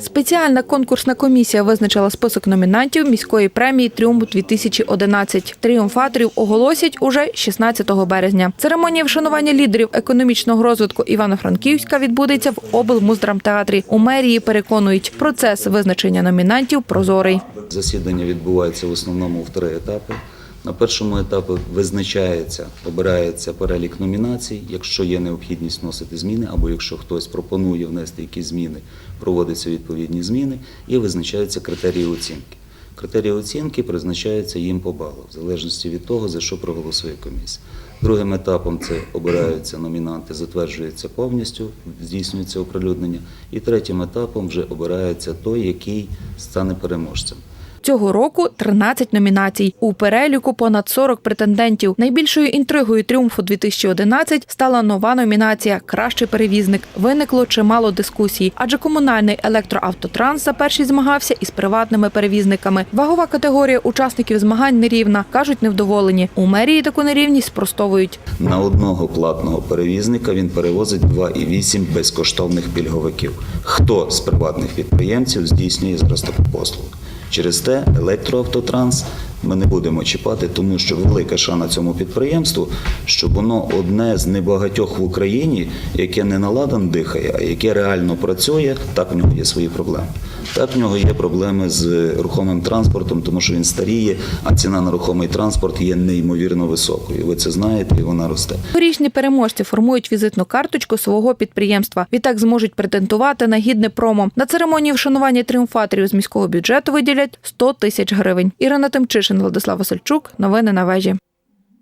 Спеціальна конкурсна комісія визначила список номінантів міської премії Тріумф 2011 Тріумфаторів оголосять уже 16 березня. Церемонія вшанування лідерів економічного розвитку Івано-Франківська відбудеться в облмуздрамтеатрі. У мерії переконують, процес визначення номінантів прозорий. Засідання відбувається в основному в три етапи. На першому етапі визначається, обирається перелік номінацій. Якщо є необхідність вносити зміни, або якщо хтось пропонує внести якісь зміни, проводяться відповідні зміни і визначаються критерії оцінки. Критерії оцінки призначаються їм по балу, в залежності від того, за що проголосує комісія. Другим етапом це обираються номінанти, затверджується повністю, здійснюється оприлюднення. І третім етапом вже обирається той, який стане переможцем. Цього року 13 номінацій. У переліку понад 40 претендентів. Найбільшою інтригою тріумфу 2011 стала нова номінація Кращий перевізник. Виникло чимало дискусій, адже комунальний електроавтотранс за перший змагався із приватними перевізниками. Вагова категорія учасників змагань нерівна, кажуть невдоволені. У мерії таку нерівність спростовують. На одного платного перевізника він перевозить 2,8 безкоштовних пільговиків. Хто з приватних підприємців здійснює послугу? Через те електроавтотранс ми не будемо чіпати, тому що велика шана цьому підприємству, що воно одне з небагатьох в Україні, яке не наладан дихає, а яке реально працює. Так в нього є свої проблеми. Так в нього є проблеми з рухомим транспортом, тому що він старіє, а ціна на рухомий транспорт є неймовірно високою. Ви це знаєте, і вона росте. Горішні переможці формують візитну карточку свого підприємства. Відтак зможуть претендувати на гідне промо. На церемонії вшанування тріумфаторів з міського бюджету виділять 100 тисяч гривень. Ірина Тимчишин, Владислав Васильчук. Новини на вежі.